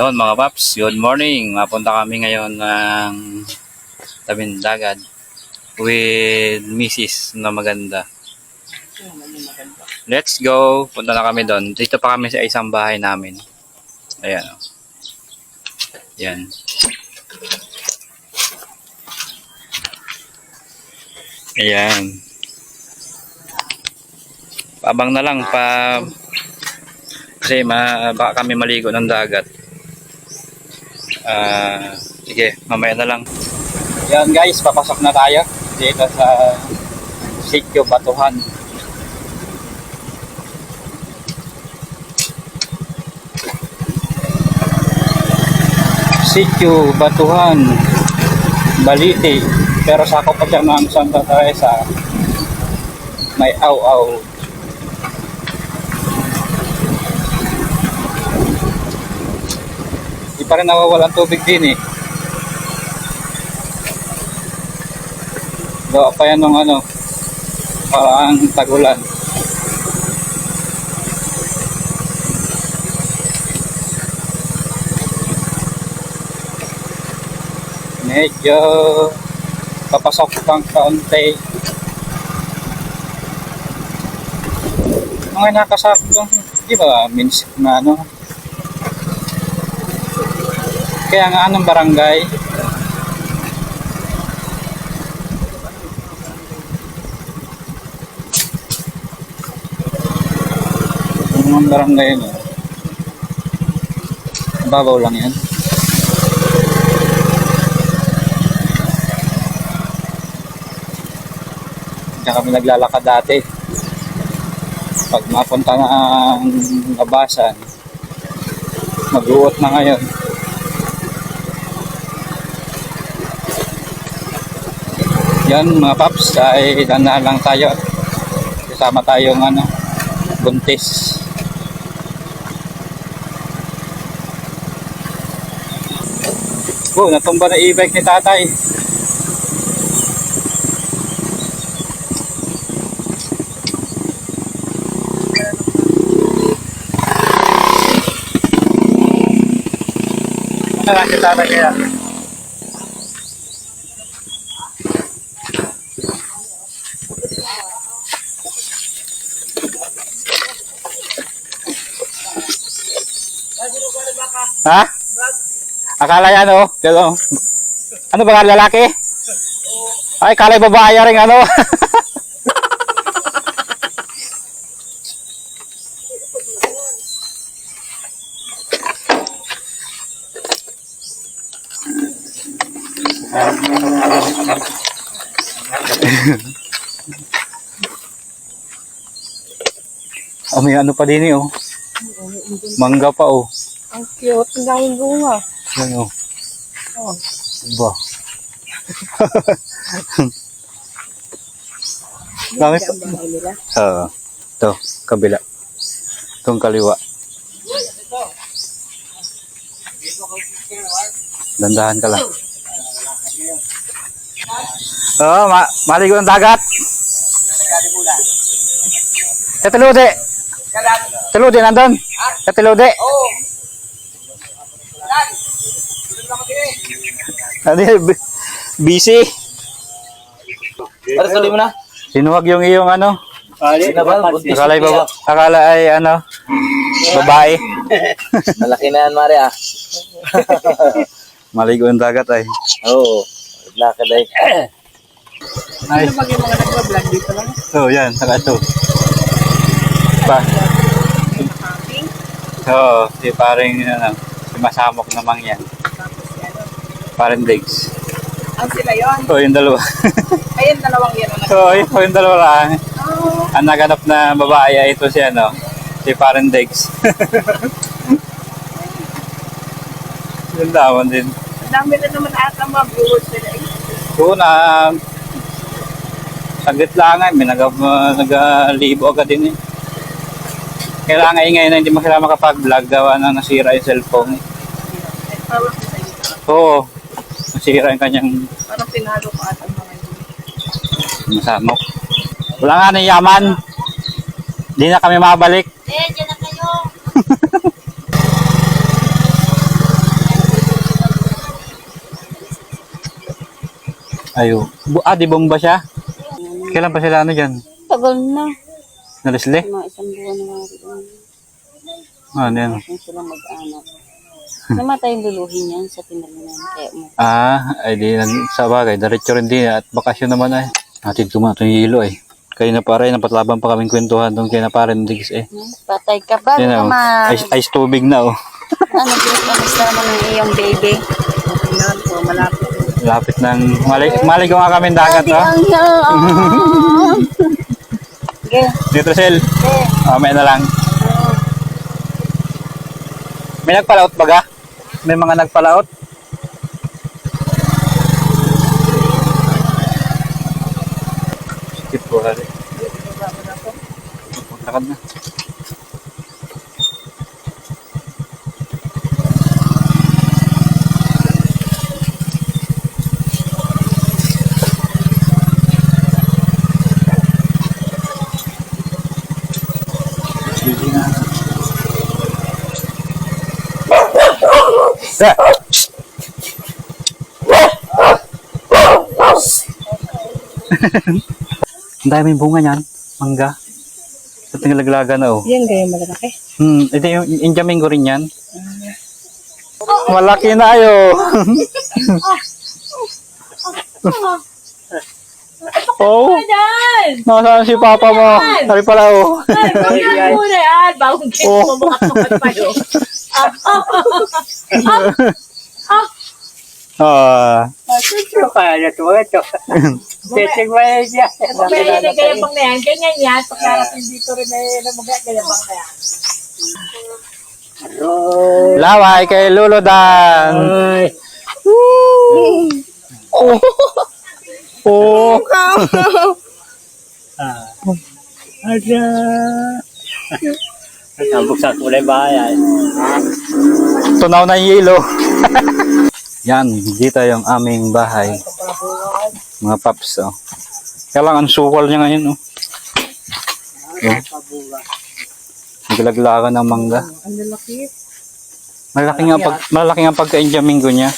Yun mga paps, good morning. Mapunta kami ngayon ng tabing dagat with Mrs. na maganda. Let's go. Punta na kami doon. Dito pa kami sa isang bahay namin. Ayan. oh. Ayan. Ayan. Pabang na lang pa kasi ma, baka kami maligo ng dagat. Ah, sige, mamaya na lang. Yan guys, papasok na tayo dito sa Sitio Batuhan. Sitio Batuhan, Balite, pero sakop pa siya ng Santa Teresa. May aw-aw. Di pa rin nawawalan tubig din eh. Gawa pa yan ng ano, parang tagulan. Medyo papasok pang kaunti. Mga nakasakto, di ba, means na ano, kaya nga anong barangay? Anong barangay eh? Babaw lang yan. Diyan kami naglalakad dati. Pag mapunta na ang labasan, mag-uot na ngayon. Yan mga paps, ay dandahan lang tayo. Kasama tayong ano, buntis. Oh, natumba na e-bike ni tatay. Ano lang si tatay kaya? Ha? Akala yan oh. Pero, ano ba lalaki? Ay, kalay babae rin ano. oh, may ano pa din eh oh. Mangga pa oh. Ang cute. Ang daming bunga. Yan oh. Oh. Ba. Dami nila. Oo. Ito, kabila. Itong kaliwa. Dandahan ka lang. Oo, ma maligo ng dagat. Sa Telude. Telude nandun. Sa Telude. Ano? Bu- Busy. Para tuloy mo na. Sinuwag yung iyong ano. Akala, ay baba, akala ay ano, babae. Malaki na yan, Mari ah. Maligo ng dagat ay. Oo. Lakad ay. Ay, Ano pag yung mga nagpa-vlog dito lang? so yan, saka ito. Ba? Camping. Oo, si paring ano, si Masamok namang yan. Ano. Paring Diggs. Ang sila yun. So, yung dalawa. Ayun, dalawang ang nag- so, yun, yung dalawa lang. Oh, Ang naganap na babae ay ito si ano, si Paring Diggs. Yung daman din. ang dami na naman ata mga viewers nila eh. So, na saglit lang ay, may nag, nag-libo agad din eh. Kailangan ingay na hindi mo sila makapag-vlog gawa na nasira yung cellphone eh. Eh, sira yung kanyang parang pinalo pa at ang mga masamok wala nga na yaman hindi na kami mabalik. Eh dyan na kayo. Ayo. Ah di bomba siya? Kailan pa sila ano dyan? Tagal na. Nalisli mga isang buwan na ah, ano yan? Sila mag-anak. Namatay yung luluhin yan sa pinalinan. Kaya mo. Ah, ay di sa bagay, diretso rin din at bakasyon naman ay. Natin ko mga itong hilo eh. Kayo na pare, napatlaban pa kaming kwentuhan doon kaya na pare ng digis eh. Hmm? Patay ka ba? Yan Ano oh, ice, ice tubig na oh. Ano, kamusta naman ang iyong baby? Yan po, malapit. Lapit ng, mali, maligaw nga kami dagat Adi ha. ang yan! Sige, sel, sige. oh, may na lang. May nagpalaot baga? May mga nagpalaot? Skip po hari. Lakad na. Ang daming bunga niyan. Mangga. Sa tingalaglaga na oh. Yan kayo malaki. Hmm, ito yung injamingo rin yan. Malaki na ayo. oh, nasaan si papa mo? Sabi pala oh. Ay, muna yan. Bagong kit Oh. mo, makatumat pa yun. Ah, Kung may nagayabang na yan, ganyan yan. Pagkarating dito rin may nagayabang na yan. laway kay Lolo Dan. Oh. Oh. Nabuksan ko na yung bahay ay. Tunaw na yung yelo. Yan, dito yung aming bahay. Mga paps, oh. Kaya lang, ang sukol niya ngayon, oh. Oh. Naglaglagan ng mangga. Malaki nga pag malaki nga pagka-injamingo niya.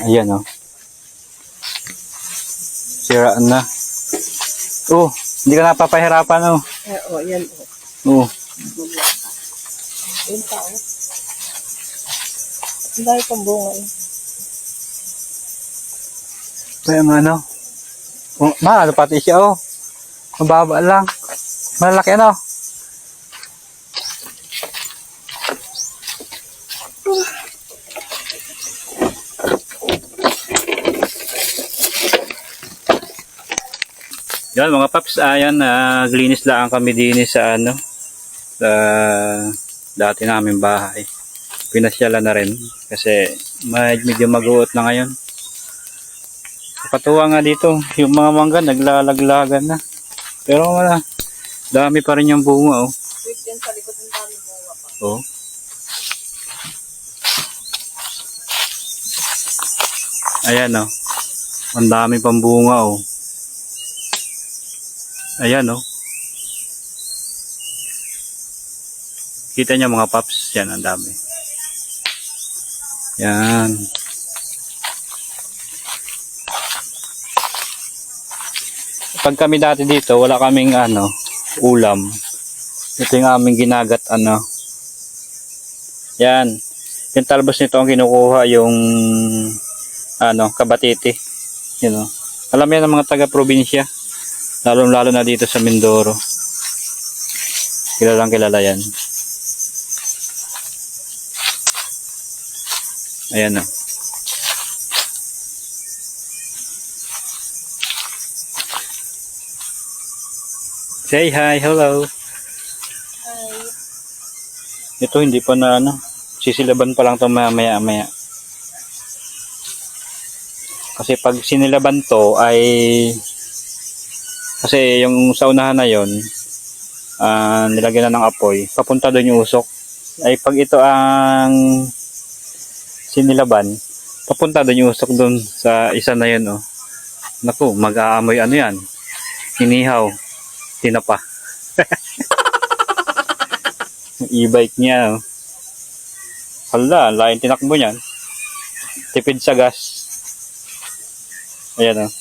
Ayan oh. Siraan na. Oh, hindi ka napapahirapan oh. Eh, oh, yan. Oh. Oh. Yung tao. Ang dahil kong bunga eh. Kaya nga ano. Oh, mahal pati siya oh. Mababa lang. Malaki ano. Yan mga paps, ayan, naglinis lang kami din sa ano, sa dati namin bahay. Pinasyalan na rin kasi medyo mag-uot na ngayon. Katuwa nga dito, yung mga mangga naglalaglagan na. Pero wala, dami pa rin yung bunga oh. Wait, yan sa likod ng dami pa. Oh. Ayan oh. Ang dami pang bunga oh. Ayan oh. Kita niyo mga paps, yan ang dami. Yan. Pag kami dati dito, wala kaming ano, ulam. Ito yung aming ginagat ano. Yan. Yung talbos nito ang kinukuha yung ano, kabatiti. You know. Alam yan ng mga taga-probinsya. Lalo lalo na dito sa Mindoro. Kilalang kilala yan. Ayan na. Say hi, hello. Ito hindi pa na ano, sisilaban pa lang to mamaya maya. Kasi pag sinilaban to ay kasi yung sa unahan na yon ah nilagyan na ng apoy, papunta doon yung usok. Ay pag ito ang sinilaban, papunta doon yung usok doon sa isa na yun oh. Naku, mag-aamoy ano yan? Inihaw, tinapa. E-bike niya. Oh. Hala, lain tinakbo niyan. tipid sa gas. Ayan o.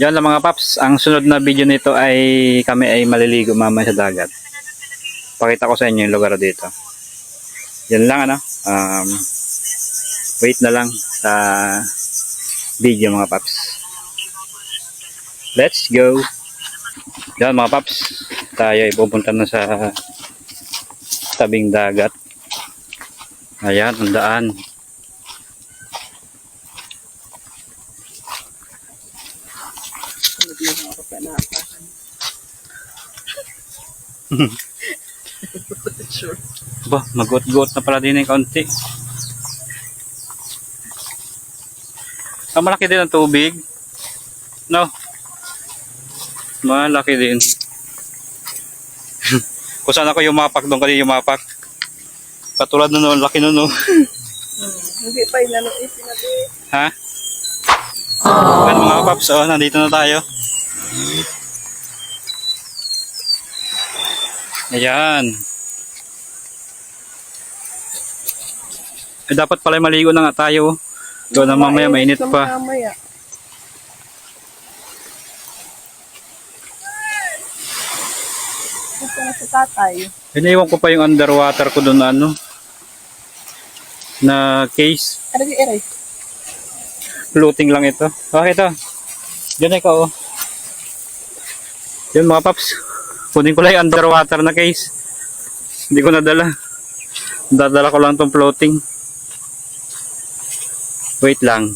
Yan lang mga paps, ang sunod na video nito ay kami ay maliligo mamaya sa dagat. Pakita ko sa inyo yung lugar dito. Yan lang ano. Um, wait na lang sa video mga paps. Let's go! Yan mga paps, tayo ay pupunta na sa tabing dagat. Ayan, ang daan. Ba, magot-got na pala din ng kaunti. Ah, malaki din ang tubig. No? Malaki din. Kung saan ako yumapak, doon kayo yumapak. Katulad nun, no, laki nun, no. Hindi pa inano natin. Ha? Yan mga paps, oh, nandito na tayo. Ayan. Eh, dapat pala maligo na nga tayo. Doon na mamaya mainit pa. Mamaya. Gusto na si tatay. Iniwan ko pa yung underwater ko doon na ano. Na case. Ano eray? Floating lang ito. Bakit ito? Diyan ikaw oh. Yun mga paps. Kunin ko lang yung underwater na case. Hindi ko nadala. Dadala ko lang tong floating. Wait lang.